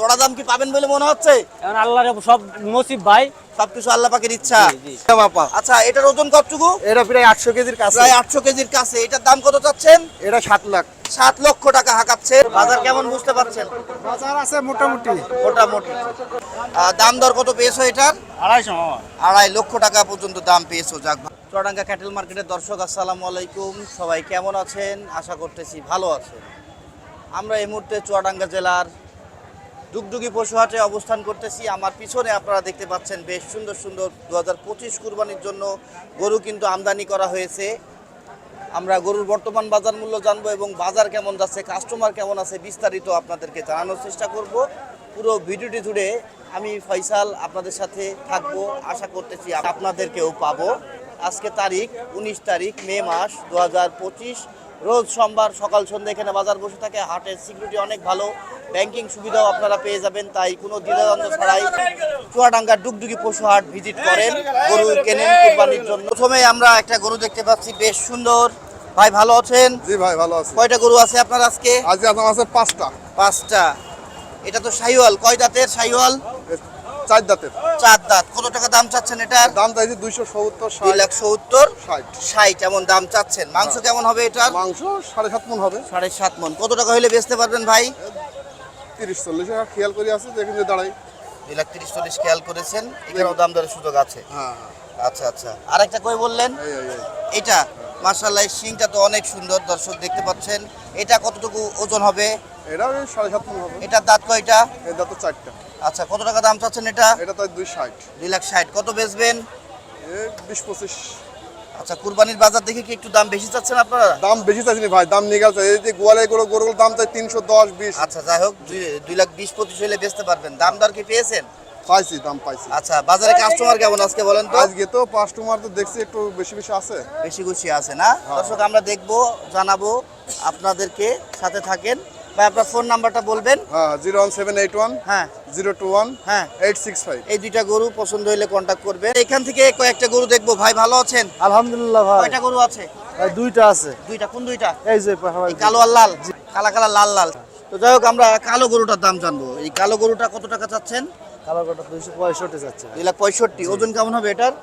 চড়া দাম কি পাবেন বলে মনে হচ্ছে? এখন আল্লাহর সব নসিব ভাই। সবকিছু আল্লাহ পাকের ইচ্ছা। জি, জি। আচ্ছা এটার ওজন কতটুকু? এটা প্রায় আটশো কেজির কাছে। প্রায় আটশো কেজির কাছে। এটার দাম কত চাচ্ছেন? এটা সাত লাখ। সাত লক্ষ টাকা হাঁকাচ্ছে। বাজার কেমন বুঝতে পারছেন? বাজার আছে মোটামুটি। মোটামুটি। দাম দর কত পেয়েছ এটার? আড়াইশো আড়াই লক্ষ টাকা পর্যন্ত দাম পেয়েছ। যাক চুয়াডাঙ্গা ক্যাটেল মার্কেটের দর্শক আসসালামু আলাইকুম। সবাই কেমন আছেন? আশা করতেছি ভালো আছেন। আমরা এই মুহূর্তে চুয়াডাঙ্গা জেলার ডুগডুগি পশুহাটে অবস্থান করতেছি। আমার পিছনে আপনারা দেখতে পাচ্ছেন বেশ সুন্দর সুন্দর দু হাজার পঁচিশ কুরবানির জন্য গরু কিন্তু আমদানি করা হয়েছে। আমরা গরুর বর্তমান বাজার মূল্য জানব এবং বাজার কেমন যাচ্ছে কাস্টমার কেমন আছে বিস্তারিত আপনাদেরকে জানানোর চেষ্টা করব। পুরো ভিডিওটি জুড়ে আমি ফয়সাল আপনাদের সাথে থাকব, আশা করতেছি আপনাদেরকেও পাবো। আজকে তারিখ উনিশ তারিখ, মে মাস দু হাজার পঁচিশ। রোজ সোমবার সকাল সন্ধ্যা এখানে বাজার বসে থাকে, হাটের সিকিউরিটি অনেক ভালো। ব্যাংকিং সুবিধাও আপনারা পেয়ে যাবেন তাই কোনো দ্বিধাদ্বন্দ্ব ছাড়াই চুয়াডাঙ্গার ডুগডুগি পশু হাট ভিজিট করেন গরু কেনেন কুরবানির জন্য। প্রথমে আমরা একটা গরু দেখতে পাচ্ছি বেশ সুন্দর। ভাই ভালো আছেন? জি ভাই ভালো আছে। কয়টা গরু আছে আপনার আজকে? আজকে আপনার আছে পাঁচটা। পাঁচটা। এটা তো শাহিওয়াল কয় দাঁতের শাহিওয়াল চার দাঁতের। চার দাঁত। কত টাকা দাম চাচ্ছেন এটার? দাম চাইছে দুইশো সত্তর দুই লাখ সত্তর ষাট। ষাট এমন দাম চাচ্ছেন। মাংস কেমন হবে এটা মাংস সাড়ে সাত মন হবে। সাড়ে সাত মন। কত টাকা হলে বেচতে পারবেন ভাই? তিরিশ চল্লিশ টাকা খেয়াল করে আছে যে দাঁড়াই। দুই লাখ তিরিশ চল্লিশ খেয়াল করেছেন এখানেও দাম দরের সুযোগ আছে। হ্যাঁ আচ্ছা আচ্ছা। আরেকটা কই বললেন? এটা মার্শাল্লাহ শিংটা তো অনেক সুন্দর দর্শক দেখতে পাচ্ছেন। এটা কতটুকু ওজন হবে? এটা সাড়ে সাত হবে। এটার দাঁত কয়টা? এই দাঁত চারটা। আচ্ছা কত টাকা দাম চাচ্ছেন এটা? এটা তাই দুই ষাট। দুই লাখ ষাট। কত বেচবেন? বিশ পঁচিশ। আচ্ছা কুরবানির বাজার দেখে কি একটু দাম বেশি চাচ্ছেন আপনারা? দাম বেশি চাইছি ভাই দাম নিয়ে গেছে এই যে গোয়ালে গরু গরুর দাম চাই তিনশো দশ বিশ। আচ্ছা যাই হোক দুই- লাখ বিশ পঁচিশ হলে বেচতে পারবেন। দাম দর কি পেয়েছেন? পাইছি দাম পাইছি। আচ্ছা বাজারে কাস্টমার কেমন আজকে বলেন তো? আজকে তো কাস্টমার তো দেখছি একটু বেশি বেশি আছে। বেশি খুশি আছে না? দর্শক আমরা দেখব জানাব আপনাদেরকে সাথে থাকেন। ভাই আপনার ফোন নাম্বারটা বলবেন? হ্যাঁ zero one seven eight one হ্যাঁ। জিরো টু ওয়ান হ্যাঁ। এইট সিক্স ফাইভ এই দুইটা গরু পছন্দ হলে কন্ট্যাক্ট করবেন। এখান থেকে কয়েকটা গরু দেখব। ভাই ভালো আছেন? আলহামদুলিল্লাহ ভাই। কয়টা গরু আছে? দুইটা আছে। দুইটা কোন দুইটা? এই যে কালো আর লাল। কালা কালা লাল লাল। তো যাই হোক আমরা কালো গরুটার দাম জানব। এই কালো গরুটা কত টাকা চাচ্ছেন? কালো কটা দুইশো পঁয়ষট্টি যাচ্ছে দুই লাখ পঁয়ষট্টি। ওজন কেমন হবে এটার?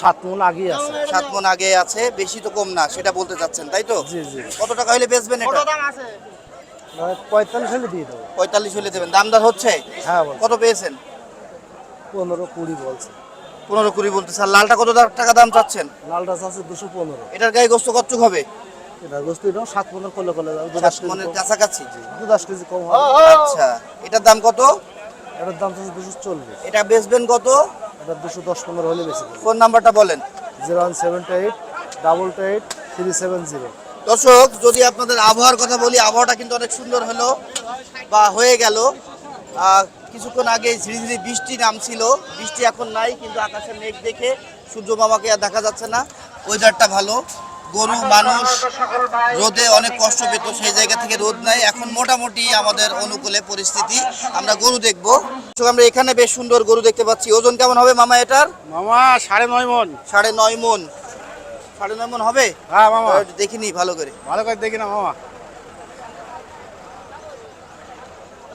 সাত মন আগেই আছে। সাত মন আগে আছে। বেশি তো কম না সেটা বলতে চাচ্ছেন তাই তো? জি জি। কত টাকা হলে বেচবেন এটা? পঁয়তাল্লিশ হলে দিয়ে দেবো। পঁয়তাল্লিশ হলে দেবেন। দাম দর হচ্ছে? হ্যাঁ বল কত পেয়েছেন? পনেরো কুড়ি বলছে। পনেরো কুড়ি বলতে স্যার লালটা কত টাকা দাম চাচ্ছেন? লালটা আছে দুশো পনেরো। এটার গায়ে গোস্ত কচ্চুক হবে? এটা গোস্ত এটাও সাত পনেরো করলে করলে দু দশ মনের কাছাকাছি? দু দশ কেজি কম হবে। আচ্ছা। এটার দাম কত? এটার দাম আছে দুশো চল্লিশ। এটা বেচবেন কত? এটা দুশো দশ পনেরো হলে বেশি ফোন নাম্বারটা বলেন। Zero one seven two eight double two eight three seven zero. দর্শক যদি আপনাদের আবহাওয়ার কথা বলি আবহাওয়াটা কিন্তু অনেক সুন্দর হলো বা হয়ে গেল। কিছুক্ষণ আগে ঝিরি ঝিরি বৃষ্টি নামছিল বৃষ্টি এখন নাই কিন্তু আকাশের মেঘ দেখে সূর্য মামাকে আর দেখা যাচ্ছে না। ওয়েদারটা ভালো। গরু মানুষ রোদে অনেক কষ্ট পেত সেই জায়গা থেকে রোদ নাই। এখন মোটামুটি আমাদের অনুকূলে পরিস্থিতি আমরা গরু দেখব। আমরা এখানে বেশ সুন্দর গরু দেখতে পাচ্ছি। ওজন কেমন হবে মামা এটার? মামা সাড়ে নয় মন। সাড়ে নয় মন। সাড়ে নয় মন হবে? হ্যাঁ মামা। দেখিনি ভালো করে। ভালো করে দেখি না মামা।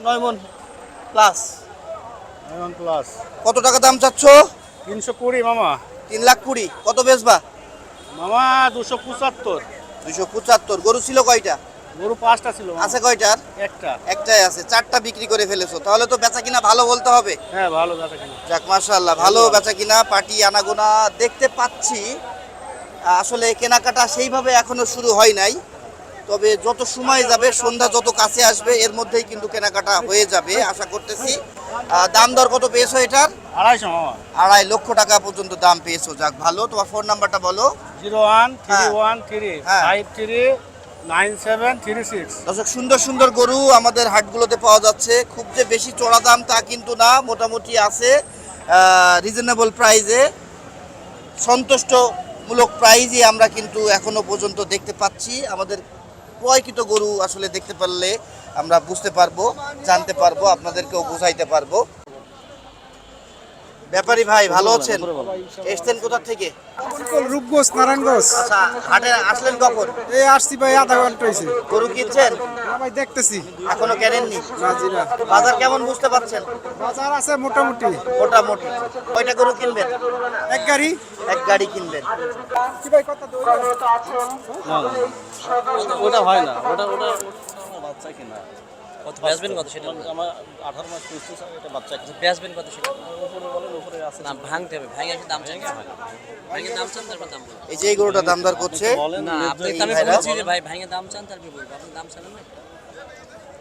নয় মন প্লাস নয় মন প্লাস কত টাকা দাম চাচ্ছ? তিনশো কুড়ি মামা। তিন লাখ কুড়ি। কত বেচবা? মামা দুশো পঁচাত্তর। দুশো পঁচাত্তর। গরু ছিল কয়টা? গরু পাঁচটা ছিল। আছে কয়টার? একটা। একটাই আছে। চারটা বিক্রি করে ফেলেছো। তাহলে তো বেচা কিনা ভালো বলতে হবে। হ্যাঁ ভালো দাদা কিনা। যাক মার্শাল্লাহ ভালো বেচা কিনা পাটি আনাগোনা দেখতে পাচ্ছি। আসলে কেনাকাটা সেইভাবে এখনও শুরু হয় নাই। তবে যত সময় যাবে সন্ধ্যা যত কাছে আসবে এর মধ্যেই কিন্তু কেনাকাটা হয়ে যাবে আশা করতেছি। দাম দর কত পেয়েছ এটার? আড়াইশো আড়াই লক্ষ টাকা পর্যন্ত দাম পেয়েছ যাক ভালো। তোমার ফোন নাম্বারটা বলো। জিরো ওয়ান থ্রি হ্যাঁ। ওয়ান থ্রি হ্যাঁ। Five three nine seven three six. দর্শক সুন্দর সুন্দর গরু আমাদের হাটগুলোতে পাওয়া যাচ্ছে। খুব যে বেশি চড়া দাম তা কিন্তু না মোটামুটি আছে রিজনেবল প্রাইজে সন্তুষ্টমূলক প্রাইজই আমরা কিন্তু এখনও পর্যন্ত দেখতে পাচ্ছি। আমাদের ক্রয়কৃত গরু আসলে দেখতে পারলে আমরা বুঝতে পারব, জানতে পারব, আপনাদেরকেও বোঝাইতে পারব। ব্যাপারী ভাই ভালো আছেন? এসছেন কোথা থেকে? রূপগোস নারায়ণগোস আচ্ছা হাটে আসলেন কখন? এই আসছি ভাই আধা ঘণ্টা হয়েছে গরু কিনছেন? ভাই দেখতেছি। এখনও কেনেননি? বাজার কেমন বুঝতে পারছেন? বাজার আছে মোটামুটি। মোটামুটি। কয়টা গরু কিনবেন? এক গাড়ি। এক গাড়ি কিনবেন। কি ভাই কত দই ওটা হয় না। ওটা ওটা বাচ্চা কিনা। কত বেচবেন কত সেটা? আমার আঠারো মাস এটা বাচ্চা কিনা বেচবেন কত সেটা? উপরে বলেন উপরে আছে। না ভাঙতে হবে। ভাঙে দাম চাই ভাঙে দাম চান তারপর দাম বলব এই যে এই গরুটা দামদার করছে? না আপনি তো আমি ভাইরা? যে ভাই ভাঙে দাম চান তারপর বলব আপনি দাম চান না?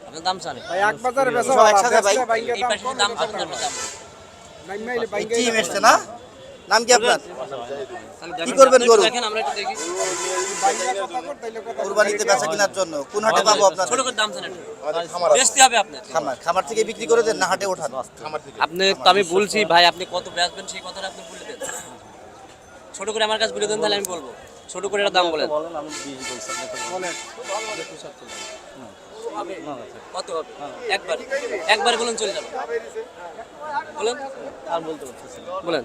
আপনি দাম চান। ভাই এক বাজারে বেচা একসাথে ভাই? এই পাশে দাম চান তারপর দাম। বলব। টিম এসছে না? নাম কি আপনার? কি করবেন গরু? দেখেন আমরা একটু দেখি। কুরবানিতে বেচা কেনার জন্য কোন হাটে পাবো আপনার ছোট করে দাম চান একটু। বেচতে হবে আপনার খামার। খামার থেকে বিক্রি করে দেন না হাটে ওঠান? আপনি তো আমি বলছি ভাই আপনি কত বেচবেন সেই কথাটা আপনি বলে দেন। ছোট করে আমার কাছে বলে দেন তাহলে আমি বলব। ছোট করে একটা দাম বলেন বলেন আমি বলছি আপনি তো বলেন কত হবে? একবার। একবার বলুন চলে যাবে বলেন। আর বলতে পারতেছি বলেন।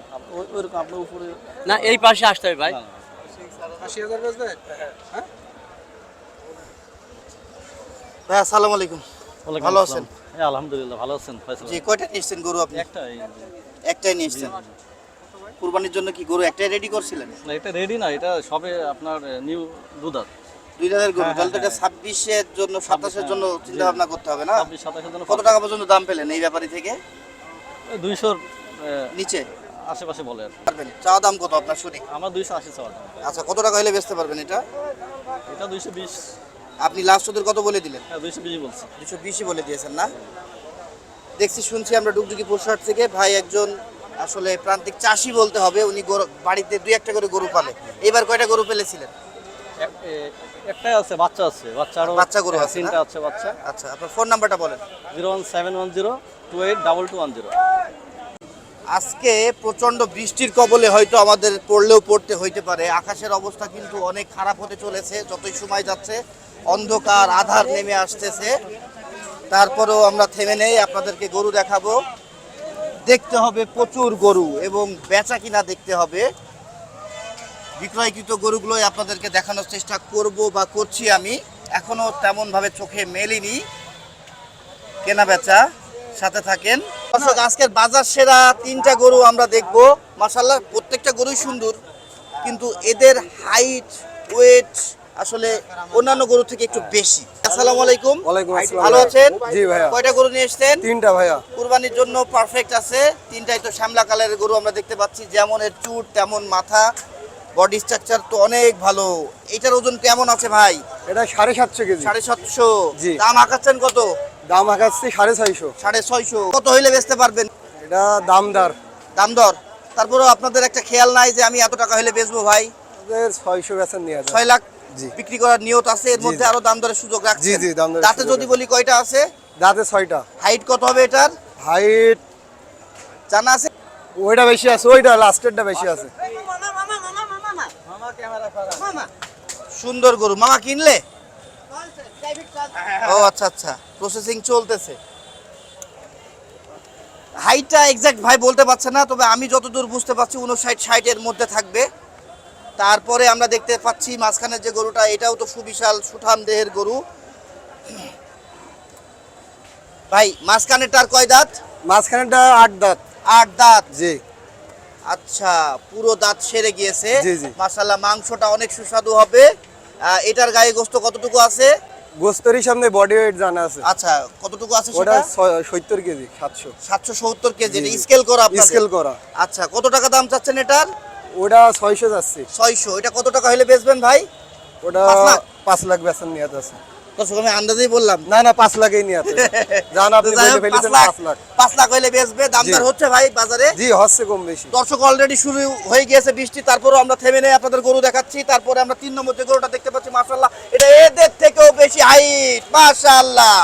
ওইরকম আপনার উপরে না এই পাশে আসতে হবে ভাই। আশি হাজার বেচবে? ভাই আসসালামু আলাইকুম। ভালো আছেন? হ্যাঁ আলহামদুলিল্লাহ ভালো আছেন। জি কয়টা নিয়েছেন গরু আপনি? একটা একটাই নিয়েছেন? কুরবানির জন্য কি গরু একটাই রেডি করছিলেন? না এটা রেডি না এটা সবে আপনার নিউ দুধার দুই হাজার গরু তাহলে তো এটা ছাব্বিশের জন্য সাতাশের জন্য চিন্তা ভাবনা করতে হবে না? ছাব্বিশ সাতাশের জন্য কত টাকা পর্যন্ত দাম পেলেন এই ব্যাপারী থেকে? দুইশোর নিচে? আশেপাশে বলে আর পারবেন। চাওয়া দাম কত আপনার শুনি। আমার দুইশো আশি চাওয়া দাম। আচ্ছা কত টাকা হলে বেচতে পারবেন এটা? এটা দুইশো বিশ। আপনি লাস্ট ওদের কত বলে দিলেন? হ্যাঁ দুইশো বিশ বলছি। দুশো বিশই বলে দিয়েছেন না? দেখছি শুনছি আমরা ডুগডুগি পোশাক থেকে ভাই একজন আসলে প্রান্তিক চাষি বলতে হবে। উনি গরু- বাড়িতে দুই একটা করে গরু পালে। এবার কয়টা গরু পেলেছিলেন? একটাই আছে বাচ্চা আছে। বাচ্চা আরও বাচ্চা গরু হ্যাঁ, আছে তিনটা আছে বাচ্চা। আচ্ছা আপনার ফোন নাম্বারটা বলেন। Zero one seven one zero two eight double two one zero. আজকে প্রচণ্ড বৃষ্টির কবলে হয়তো আমাদের পড়লেও পড়তে হইতে পারে। আকাশের অবস্থা কিন্তু অনেক খারাপ হতে চলেছে যতই সময় যাচ্ছে। অন্ধকার আধার নেমে আসতেছে। তারপরেও আমরা থেমে নেই আপনাদেরকে গরু দেখাবো। দেখতে হবে প্রচুর গরু এবং বেচা কিনা দেখতে হবে। বিক্রয়কৃত গরুগুলোই আপনাদেরকে দেখানোর চেষ্টা করব বা করছি আমি। এখনও তেমনভাবে চোখে মেলিনি। কেনা বেচা সাথে থাকেন। দর্শক আজকের বাজার সেরা তিনটা গরু আমরা দেখব। মাসাল্লাহ প্রত্যেকটা গরুই সুন্দর কিন্তু এদের হাইট ওয়েট আসলে অন্যান্য গরু থেকে একটু বেশি। আসসালামু আলাইকুম। ওয়ালাইকুম আসসালাম। ভালো আছেন? জি ভাইয়া। কয়টা গরু নিয়ে এসেছেন? তিনটা ভাইয়া। কুরবানির জন্য পারফেক্ট আছে। তিনটাই তো শ্যামলা কালারের গরু আমরা দেখতে পাচ্ছি। যেমন এর চুট তেমন মাথা। বডি স্ট্রাকচার তো অনেক ভালো। এটার ওজন কেমন আছে ভাই? এটা সাড়ে সাতশো কেজি। সাড়ে সাতশো। জি। দাম আঁকাচ্ছেন কত? দাম আকাশছি সাড়ে ছয়শো। সাড়ে ছয়শো। কত হইলে বেচতে পারবেন? এটা দামদার দাম দর। তারপরেও আপনাদের একটা খেয়াল নাই যে আমি এত টাকা হলে বেচবো ভাই? ছয়শো বেচেন নিয়ে ছয় লাখ জি। বিক্রি করার নিয়ত আছে এর মধ্যে আরও দাম দরের সুযোগ রাখছি জি, দাম তাতে যদি বলি কয়টা আছে? দাঁতে ছয়টা। হাইট কত হবে এটার? হাইট জানা আছে? ওইটা বেশি আছে ওইটা লাস্টেরটা বেশি আছে। সুন্দর গরু। মামা কিনলে? ও আচ্ছা আচ্ছা। প্রসেসিং চলতেছে। হাইটটা এক্সাক্ট ভাই বলতে পারছে না তবে আমি যতদূর বুঝতে পারছি উনষাট ষাটের মধ্যে থাকবে। তারপরে আমরা দেখতে পাচ্ছি মাঝখানের যে গরুটা এটাও তো সুবিশাল সুঠাম দেহের গরু। ভাই মাঝখানেরটার কয় দাঁত? মাঝখানেরটা আট দাঁত। আট দাঁত। জি। আচ্ছা পুরো দাঁত সেরে গিয়েছে। জি। মাংসটা অনেক সুস্বাদু হবে। এটার গায়ে গোস্ত কতটুকু আছে? গোস্তরির সামনে বডি ওয়েট জানা আছে। আচ্ছা কতটুকু আছে ওটা সেটা? সত্তর কেজি সাতশো। সাতশো সত্তর কেজি জি, জি। স্কেল করা আপনাদের? স্কেল করা। আচ্ছা কত টাকা দাম চাচ্ছেন এটার? ওটা ছয়শো যাচ্ছে। ছয়শো এটা কত টাকা হলে বেচবেন ভাই? ওটা পাঁচ লাখ? পাঁচ লাখ বেতন নিয়ে আছে। দর্শক আমি আন্দাজেই বললাম। না না পাঁচ লাখই নিয়ে আছে জান আপনি বলে পাঁচ ফেলেছেন লাখ পাঁচ লাখ। পাঁচ লাখ হলে বেচবে দামদার। হচ্ছে ভাই বাজারে। জি হচ্ছে কম বেশি। দর্শক অলরেডি শুরু হয়ে গিয়েছে বৃষ্টি তারপরও আমরা থেমে নেই আপনাদের গরু দেখাচ্ছি তারপরে আমরা তিন নম্বর যে গরুটা দেখতে পাচ্ছি মাশাল্লাহ এটা এদের থেকেও বেশি হাইট মাশাল্লাহ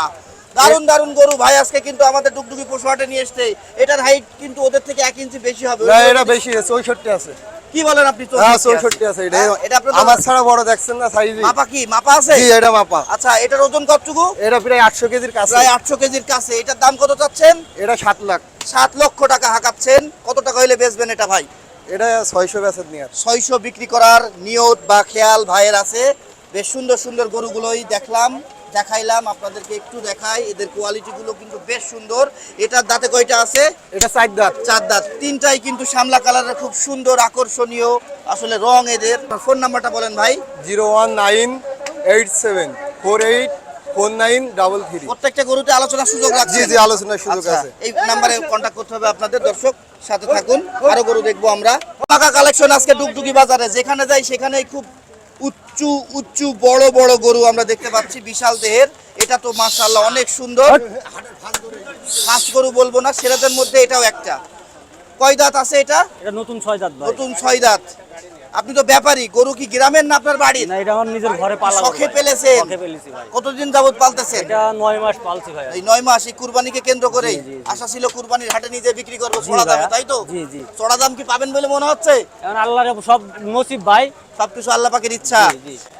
দারুণ দারুণ গরু। ভাই আজকে কিন্তু আমাদের ডুগডুগি পশু হাটে নিয়ে এসছে। এটার হাইট কিন্তু ওদের থেকে এক ইঞ্চি বেশি হবে। না এটা বেশি আছে চৌষট্টি আছে। কি বলেন আপনি হ্যাঁ 64 চৌষট্টি আছে এটা হ্যাঁ, এটা আপনার আমার ছাড়া বড় দেখছেন না সাইজ মাপা কি? মাপা আছে? জি এটা মাপা। আচ্ছা এটার ওজন কতটুকু? এটা প্রায় আটশো কেজির কাছে। প্রায় আটশো কেজির কাছে। এটার দাম কত চাচ্ছেন? এটা সাত লাখ। সাত লক্ষ টাকা হাঁকাচ্ছেন। কত টাকা হইলে বেচবেন এটা ভাই? এটা ছয়শো বেচের নিয়ে ছয়শো বিক্রি করার নিয়ত বা খেয়াল ভাইয়ের আছে। বেশ সুন্দর সুন্দর গরুগুলোই দেখলাম। দেখাইলাম আপনাদেরকে একটু দেখাই। এদের কোয়ালিটিগুলো কিন্তু বেশ সুন্দর। এটার দাঁতে কয়টা আছে? এটা চার দাঁত। চার দাঁত। তিনটাই কিন্তু শ্যামলা কালারের খুব সুন্দর আকর্ষণীয় আসলে রং এদের। ফোন নাম্বারটা বলেন ভাই। Zero one nine eight seven four eight four nine double three. প্রত্যেকটা গরুতে আলোচনার সুযোগ জি রাখছি জি আলোচনার সুযোগ আচ্ছা, আছে। এই নাম্বারে কন্ট্যাক্ট করতে হবে আপনাদের। দর্শক সাথে থাকুন। আরও গরু দেখব আমরা। পাকা কালেকশন আজকে ডুগডুগি বাজারে। যেখানে যাই সেখানেই খুব উচ্চু উচ্চু বড় বড় গরু আমরা দেখতে পাচ্ছি বিশাল দেহের। এটা তো মাশাআল্লাহ অনেক সুন্দর। ফার্স্ট গরু বলব না সেরাদের মধ্যে এটাও একটা। কয় দাঁত আছে এটা? এটা নতুন ছয় দাঁত নতুন ছয় দাঁত। আপনি তো ব্যাপারী গরু কি গ্রামের না আপনার বাড়ির? না এটা আমার নিজের ঘরে পালা শখে পেলেছেন। শখে পেলেছি ভাই। কতদিন যাবত পালতেছেন? এটা নয় মাস পালছি ভাই। এই নয় মাস এই কুরবানিকে কেন্দ্র করে। আশা ছিল কুরবানির হাটে নিজে বিক্রি করব চড়া দামে তাই তো? জি, জি। চড়া দাম কি পাবেন বলে মনে হচ্ছে? এখন আল্লাহর সব নসিব ভাই। সবকিছু আল্লাহ পাকের ইচ্ছা।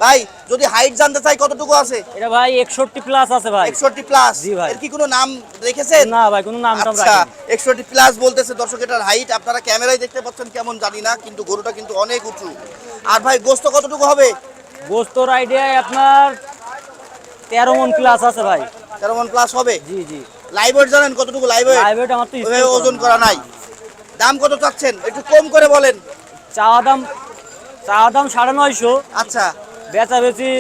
ভাই যদি হাইট জানতে চাই কতটুকু আছে? এটা ভাই একষট্টি প্লাস আছে ভাই। একষট্টি প্লাস জি ভাই। এর কি কোনো নাম রেখেছেন? না ভাই কোনো নাম টাম রাখিনি। একষট্টি প্লাস বলতেছে দর্শক এটার হাইট আপনারা ক্যামেরায় দেখতে পাচ্ছেন কেমন জানি না কিন্তু গরুটা কিন্তু অনেক উঁচু। আর ভাই গোস্ত কতটুকু হবে? গোস্তর আইডিয়ায় আপনার তেরো মন প্লাস আছে ভাই। তেরো মন প্লাস হবে? জি জি। লাইভ ওয়েট জানেন কতটুকু লাইভ ওয়েট প্রাইভেট আমার তো ওজন করা নাই। দাম কত চাচ্ছেন? একটু কম করে বলেন। চাওয়া দাম চাওয়া দাম সাড়ে নয়শো। আচ্ছা। বেচা বেচি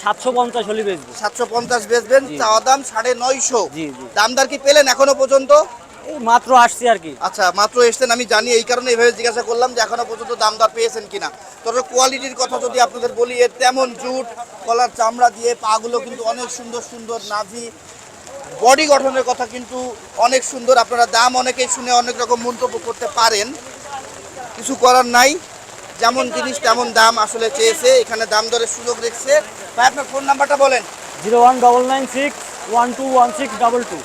সাতশো পঞ্চাশ হলে বেচবো। সাতশো পঞ্চাশ বেচবেন। চাওয়া দাম সাড়ে নয়শো। দামদার কি পেলেন এখনও পর্যন্ত? মাত্র আসছি আর কি। আচ্ছা মাত্র এসছেন আমি জানি এই কারণে এইভাবে জিজ্ঞাসা করলাম যে এখনও পর্যন্ত দামদার পেয়েছেন কিনা। তবে কোয়ালিটির কথা যদি আপনাদের বলি এর তেমন জুট কলার চামড়া দিয়ে পাগুলো কিন্তু অনেক সুন্দর সুন্দর নাভি। বডি গঠনের কথা কিন্তু অনেক সুন্দর আপনারা দাম অনেকেই শুনে অনেক রকম মন্তব্য করতে পারেন। কিছু করার নাই। যেমন জিনিস তেমন দাম আসলে চেয়েছে এখানে দাম দরের সুযোগ রেখেছে। ভাই আপনার ফোন নাম্বারটা বলেন। Zero one double nine six one two one six double two.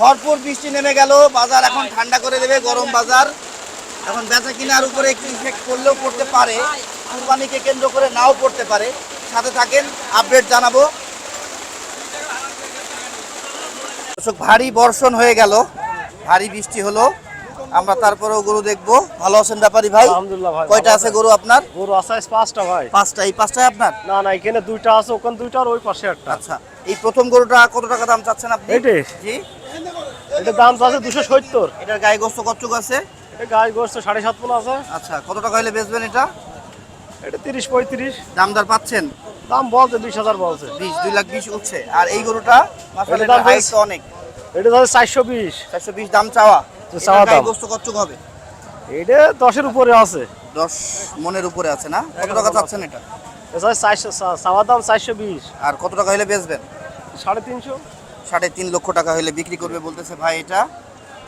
ভরপুর বৃষ্টি নেমে গেল বাজার এখন ঠান্ডা করে দেবে গরম বাজার। এখন বেচা কিনার উপরে একটু ইফেক্ট করলেও পড়তে পারে কুরবানিকে কেন্দ্র করে নাও পড়তে পারে। সাথে থাকেন আপডেট জানাব। ভারী বর্ষণ হয়ে গেল ভারী বৃষ্টি হলো। আমরা তারপরেও গরু দেখব। ভালো আছেন ব্যাপারী ভাই? আলহামদুলিল্লাহ ভাই কয়টা আছে গরু আপনার? গরু আছে পাঁচটা ভাই। পাঁচটা এই পাঁচটায় আপনার? না না এখানে দুইটা আছে ওখানে দুইটা আর ওই পাশে একটা। আচ্ছা এই প্রথম গরুটা কত টাকা দাম চাচ্ছেন আপনি? এইটি? জি। এটা দাম আছে দুশো সত্তর। এটার গায়ে গোস্ত কচ্চুক আছে? এটা গাছ গোস্ত সাড়ে সাত মন আছে। আচ্ছা কত টাকা হলে বেচবেন এটা? এটা তিরিশ পঁয়ত্রিশ। দামদার পাচ্ছেন? দাম বলছে বিশ হাজার বলছে। বিশ দুই লাখ বিশ উঠছে। আর এই গরুটা মাসাল দাম বেশ- অনেক। এটা ধরে চারশো বিশ। চারশো বিশ দাম চাওয়া। চাওয়া দাম। গোস্ত কচ্চুক হবে? এটা দশের উপরে আছে। দশ মনের উপরে আছে না? কত টাকা চাচ্ছেন এটা? চারশো চাওয়ার দাম চারশো বিশ। আর কত টাকা হলে বেচবেন? সাড়ে তিনশো। সাড়ে তিন লক্ষ টাকা হলে বিক্রি করবে বলতেছে ভাই এটা।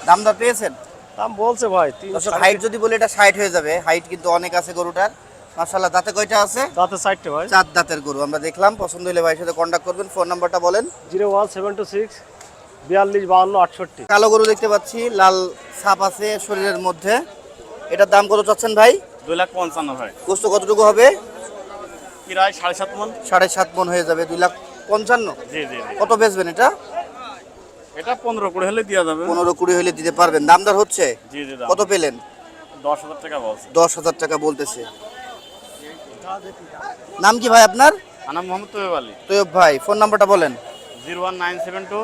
দামদার পেয়েছেন? দাম বলছে ভাই তিন দর্শক হাইট যদি বলে এটা ষাট হয়ে যাবে হাইট কিন্তু অনেক আছে গরুটার। মাসাল্লাহ দাঁতে কয়টা আছে? দাঁতে চারটে ভাই। চার দাঁতের গরু আমরা দেখলাম। পছন্দ হলে ভাইয়ের সাথে কন্ট্যাক্ট করবেন ফোন নাম্বারটা বলেন। Zero one seven two six বিয়াল্লিশ বাহান্ন আটষট্টি। কালো গরু দেখতে পাচ্ছি লাল ছাপ আছে শরীরের মধ্যে। এটার দাম কত চাচ্ছেন ভাই? দুই লাখ পঞ্চান্ন ভাই। গোস্ত কতটুকু হবে? প্রায় সাড়ে সাত মন। সাড়ে সাত মন হয়ে যাবে দুই লাখ পঞ্চান্ন। জি জি কত বেচবেন এটা? এটা পনেরো কুড়ি হলে দেওয়া যাবে। পনেরো কুড়ি হলে দিতে পারবেন। দামদার হচ্ছে? জি জি কত পেলেন? দশ হাজার টাকা বলছে। দশ হাজার টাকা বলতেছে। নাম কি ভাই আপনার? আনাম মোহাম্মদ তৈব আলী। তৈয়ব ভাই ফোন নাম্বারটা বলেন। Zero one nine seven two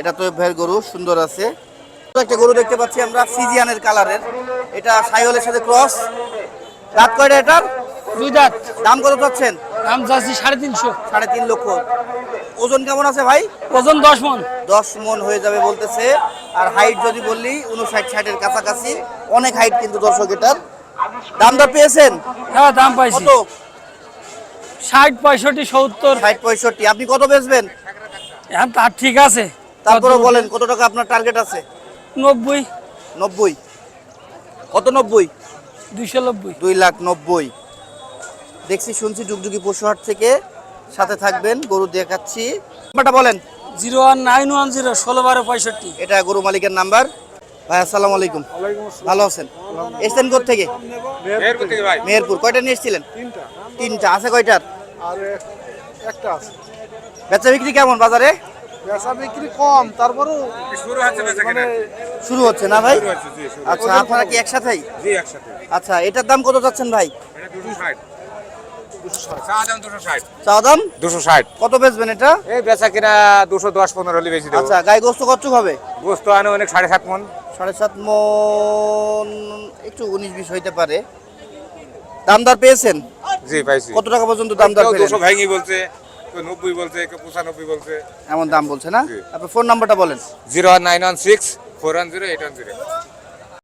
এটা তো ভাইয়ের গরু সুন্দর আছে। তো একটা গরু দেখতে পাচ্ছি আমরা ফিজিয়ানের কালারের। এটা সাইহলের সাথে ক্রস রাত কয়টা এটার? দুই দাঁত। দাম কত পাচ্ছেন দাম চাচ্ছি সাড়ে তিনশো। সাড়ে তিন লক্ষ। ওজন কেমন আছে ভাই? ওজন দশ মন। দশ মন হয়ে যাবে বলতেছে। আর হাইট যদি বললি উনষাট ষাটের কাছাকাছি। অনেক হাইট কিন্তু দর্শক এটার। দাম দর পেয়েছেন? হ্যাঁ দাম পাইছি। কত? ষাট পঁয়ষট্টি সত্তর। ষাট পঁয়ষট্টি। আপনি কত বেচবেন? এখন তার ঠিক আছে। তারপরে বলেন কত টাকা আপনার টার্গেট আছে? নব্বই। নব্বই। কত নব্বই? দুইশো নব্বই। দুই লাখ নব্বই। দেখছি শুনছি যুগযুগি পশুহাট থেকে সাথে থাকবেন গরু দেখাচ্ছি। নাম্বারটা বলেন। Zero one nine one zero ষোলো বারো পঁয়ষট্টি। এটা গরু মালিকের নাম্বার। ভাই আসসালামু আলাইকুম। ভালো আছেন? এসছেন কোথা থেকে? মেহেরপুর কয়টা নিয়ে এসেছিলেন? তিনটা। তিনটা। আছে কয়টার? আর একটা আছে। বেচা বিক্রি কেমন বাজারে? বেচা বিক্রি কম তারপরেও মানে শুরু হচ্ছে না ভাই? আচ্ছা আপনারা কি একসাথেই? আচ্ছা এটার দাম কত যাচ্ছেন ভাই? চাওয়া দাম দুশো ষাট। কত বেচবেন এটা? এই বেচা কিনা দুশো দশ পনেরো হলে বেশি দেবো। আচ্ছা গায়ে গোস্ত কচ্ছুক হবে? গোস্ত আনে অনেক সাড়ে সাত মন। সাড়ে সাত মন একটু উনিশ বিশ হইতে পারে। দামদার পেয়েছেন? জি পাইছি। কত টাকা পর্যন্ত দামদার দুশো ভাঙি বলছে। কেউ নব্বই বলছে কেউ পঁচানব্বই বলছে। এমন দাম বলছে না। আপনার ফোন নাম্বারটা বলেন। Zero one nine one six four one zero eight one zero.